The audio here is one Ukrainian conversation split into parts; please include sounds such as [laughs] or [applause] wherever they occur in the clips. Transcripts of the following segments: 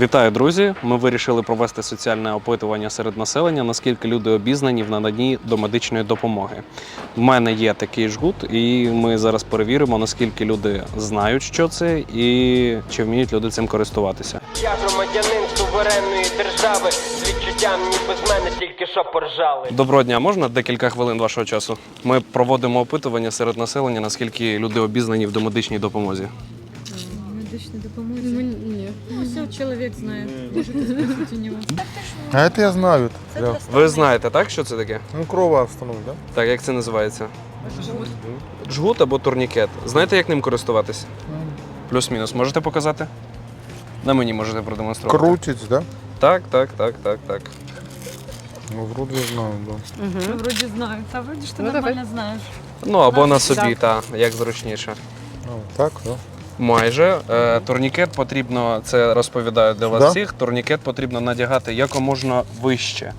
Вітаю, друзі! Ми вирішили провести соціальне опитування серед населення, наскільки люди обізнані в наданні до медичної допомоги. У мене є такий жгут, і ми зараз перевіримо, наскільки люди знають, що це, і чи вміють люди цим користуватися. Я громадянин суверенної держави з відчуттям ніби з мене тільки що поржали. Доброго дня, можна декілька хвилин вашого часу? Ми проводимо опитування серед населення, наскільки люди обізнані в домедичній допомозі. Допомоги? Ну, все, человек знает. Можете спросить у него. А это я знаю. Я- Ви знаєте, так, що це таке? Ну, крова встановлю, да? Так, як це називається? Жгут або турнікет. Знаєте, як ним користуватися? Плюс-мінус. Можете показати? На мені можете продемонструвати. Крутить, да? Так, так, так, так, так. Ну, вроде знаю, да. Ну, Вроде знаю. А вроде что Ну, нормально знаешь. Ну або на собі, та, як зручніше. Ну, так, да. Майже. Е, турнікет потрібно, це розповідаю для вас Да? всіх, турнікет потрібно надягати якомога вище.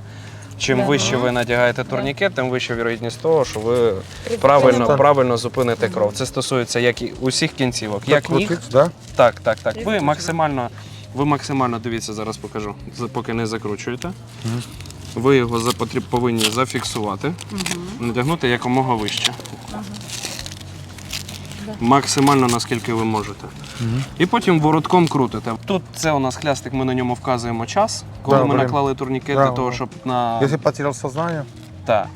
Чим Да. вище ви надягаєте турнікет, тим вища вірогідність того, що ви правильно, правильно зупините кров. Це стосується як і усіх кінцівок, як так ніг, да? Так, так, так. Ви максимально, ви максимально дивіться, зараз покажу, поки не закручуєте. Ви його повинні зафіксувати, натягнути якомога вище. Максимально наскільки ви можете. І потім воротком крутите. Тут це у нас хлястик, ми на ньому вказуємо час, коли Да, ми наклали турнікет Да, для того, щоб на Если потерял сознание, так.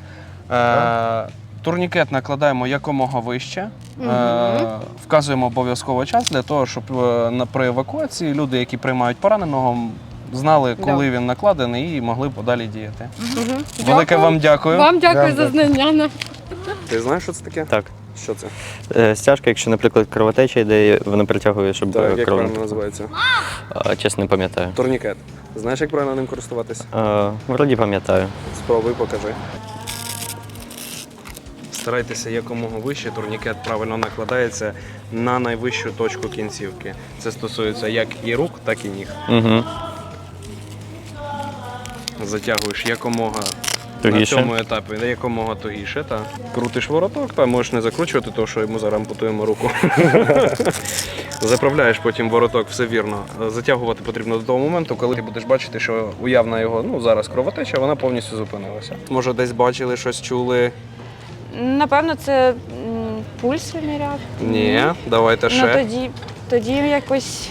Е, турнікет накладаємо якомога вище. Е, вказуємо обов'язково час для того, щоб е, на при евакуації люди, які приймають пораненого, знали, коли він накладений, і могли подалі діяти. Велике вам дякую. Вам дякую Да, за знання. Ти знаєш, що це таке? Так. Що це? Е, Стяжка, якщо, наприклад, кровотеча йде, вона притягує, щоб Так, е, як кров. правильно називається? А, Чесно, не пам'ятаю. Турнікет. Знаєш, як правильно ним користуватися? Е, Вроді пам'ятаю. Спробуй, покажи. Старайтеся якомога вище, турнікет правильно накладається на найвищу точку кінцівки. Це стосується як і рук, так і ніг. Угу. Затягуєш якомога Тугіше. на цьому етапі, якомога тугіше, та крутиш вороток, та можеш не закручувати, тому що йому зараз ампутуємо руку. [laughs] Заправляєш потім вороток, все вірно. Затягувати потрібно до того моменту, коли ти будеш бачити, що уявна його ну зараз кровотеча, вона повністю зупинилася. Може, десь бачили щось чули? Напевно, це м, пульс виміряв. Ні, давайте Ну ще. тоді, тоді якось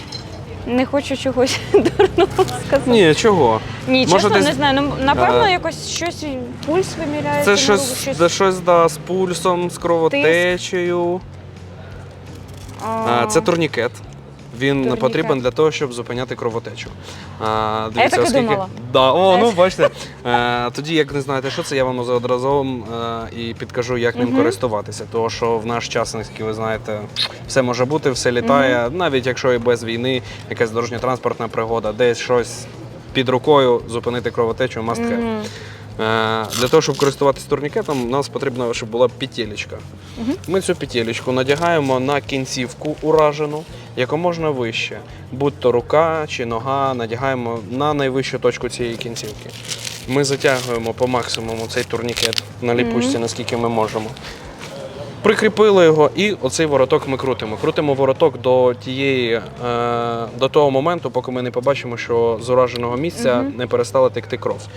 не хочу чогось [laughs] дурного сказати. Ні, чого? Ні, може, чесно, десь- не знаю. Ну, напевно, Е, якось щось пульс виміряється. Це щось, щось, це щось да, з пульсом, з кровотечею. А, Це турнікет. Він Турнікет. потрібен для того, щоб зупиняти кровотечу. А, я так і думала. Да, о, ну бачите. Е, тоді, як не знаєте, що це, я вам одразу е, і підкажу, як ним Мгм. користуватися. Тому що в наш час, наскільки ви знаєте, все може бути, все літає, навіть якщо і без війни, якась дорожньо-транспортна пригода, десь щось під рукою зупинити кровотечу, must have. Е, Для того, щоб користуватися турнікетом, нам потрібно, щоб була петелечка. Ми цю петелечку надягаємо на кінцівку уражену, якоможна вище. Будь то рука чи нога, надягаємо на найвищу точку цієї кінцівки. Ми затягуємо по максимуму цей турнікет на ліпучці, наскільки ми можемо. Прикріпили його і оцей вороток ми крутимо. Крутимо вороток до тієї, е, до того моменту, поки ми не побачимо, що з ураженого місця не перестала текти кров.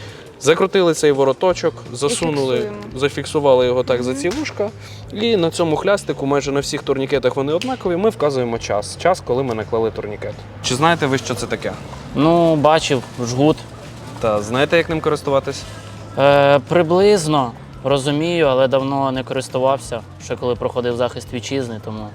Закрутили цей вороточок, засунули, зафіксували його так за ці вушка. І на цьому хлястику, майже на всіх турнікетах вони однакові, ми вказуємо час. Час, коли ми наклали турнікет. Чи знаєте ви, що це таке? Ну, бачив жгут. Та знаєте, як ним користуватись? Е, приблизно розумію, але давно не користувався, ще коли проходив захист вітчизни, тому.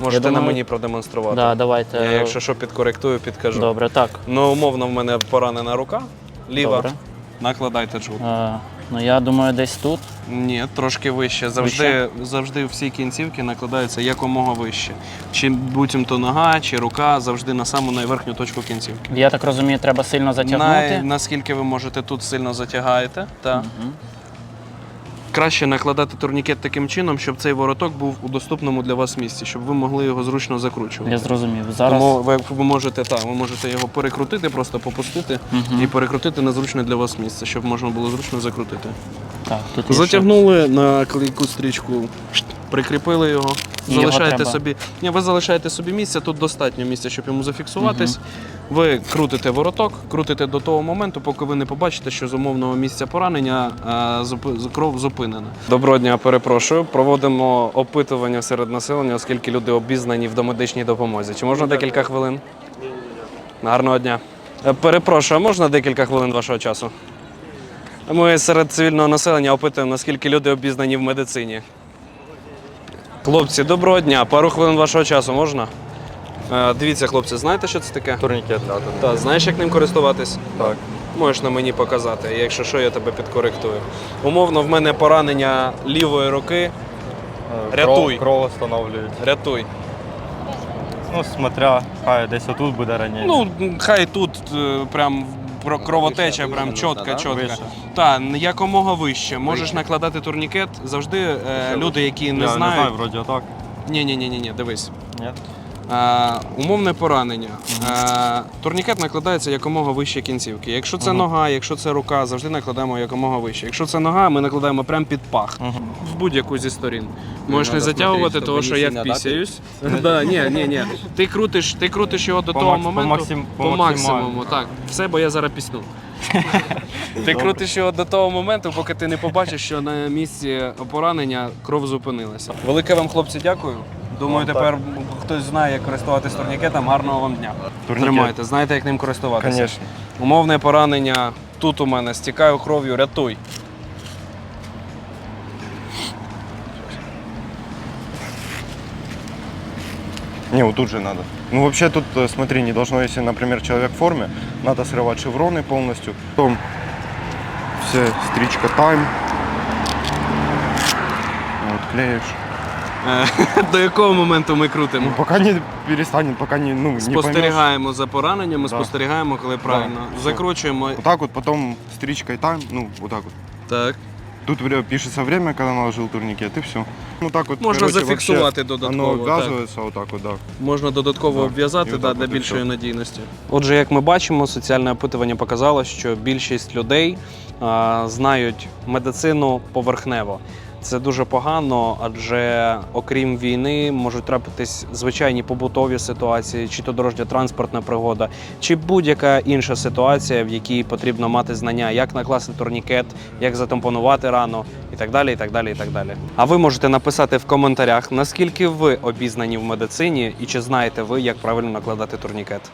Можете думаю- на мені продемонструвати. Да, давайте. Я, якщо що, підкоректую, підкажу. Добре, так. Ну, умовно, в мене поранена рука, ліва. Добре. Накладайте джгут. Е, ну, я думаю, десь тут. Ні, трошки вище. Завжди, завжди всі кінцівки накладаються якомога вище. Чи будь то нога, чи рука, завжди на саму найверхню точку кінцівки. Я так розумію, треба сильно затягнути. Най, наскільки ви можете тут сильно затягаєте. Та. Мгм. Краще накладати турнікет таким чином, щоб цей вороток був у доступному для вас місці, щоб ви могли його зручно закручувати. Я зрозумів. Зараз. Тому ви, ви можете так, ви можете його перекрутити, просто попустити угу. і перекрутити на зручне для вас місце, щоб можна було зручно закрутити. Так, тут є Затягнули на клейку стрічку, прикріпили його, І його залишаєте треба- собі. Ні, ви залишаєте собі місце, тут достатньо місця, щоб йому зафіксуватись. Ви крутите вороток, крутите до того моменту, поки ви не побачите, що з умовного місця поранення е, зупи- з- кров зупинена. Доброго дня, перепрошую. Проводимо опитування серед населення, оскільки люди обізнані в домедичній допомозі. Чи можна декілька хвилин? Гарного дня. Е, Перепрошую, а можна декілька хвилин вашого часу? Ми серед цивільного населення опитуємо, наскільки люди обізнані в медицині. Хлопці, доброго дня. Пару хвилин вашого часу можна? Е, дивіться, хлопці, знаєте, що це таке? Турнікет, так. Так, знаєш, як ним користуватись? Так. Можеш на мені показати, якщо що, я тебе підкоректую. Умовно, в мене поранення лівої руки. Рятуй. Кров, кров встановлюють. Рятуй. Ну, смотря, хай десь отут буде раніше. Ну, хай тут е, прям про- кровотеча, прям чітка, чітка. Та Так, якомога вище. Можеш накладати турнікет. Завжди е, люди, які не Я знають. не знаю, вроді так. Ні, ні, ні, ні, ні, дивись. Ні? Е, умовне поранення. Е, турнікет накладається якомога вище кінцівки. Якщо це нога, якщо це рука, завжди накладаємо якомога вище. Якщо це нога, ми накладаємо прямо під пах. В будь-яку зі сторін. Можеш не затягувати, тому що я пісяюсь. [laughs] Да, ні, ні, ні. Ти крутиш, ти крутиш його до По того макс- по моменту максим- по по максимуму. Так, все, бо я зараз пісну. [laughs] Ти крутиш його до того моменту, поки ти не побачиш, що на місці поранення кров зупинилася. Велике вам, хлопці, дякую. Думаю, Вам тепер хтось знає, як користуватись турнікетом. Гарного вам дня. Турнікет. Тримайте, знаєте, як ним користуватися. Звісно. Умовне поранення тут у мене, стікаю кров'ю, рятуй. Не, вот тут же надо. Ну, вообще тут, э, смотри, не должно, если, например, человек в форме, надо срывать шевроны полностью. Потом все, стричка тайм. Вот, клеишь. [laughs] До якого моменту ми крутимо? Ну, пока не перестанет, пока не, ну, не поймешь. Спостерігаємо за пораненнями, Да. спостерігаємо, коли правильно. все. Закручуємо. Вот так вот, потом стричкой тайм, ну, вот так вот. Так. Тут вре- пишется время, когда наложил турникет, и все. Ну, так вот, Можна короче, зафіксувати вообще додатково. Оно так. обвязывается вот так вот, да. Можна додатково Да. обв'язати І да, для от і більшої все. надійності. Отже, як ми бачимо, соціальне опитування показало, що більшість людей а, знають медицину поверхнево. Це дуже погано, адже окрім війни можуть трапитись звичайні побутові ситуації, чи то дорожньо-транспортна пригода, чи будь-яка інша ситуація, в якій потрібно мати знання, як накласти турнікет, як затампонувати рану і так далі. і так далі, і так далі. А ви можете написати в коментарях, наскільки ви обізнані в медицині і чи знаєте ви, як правильно накладати турнікет.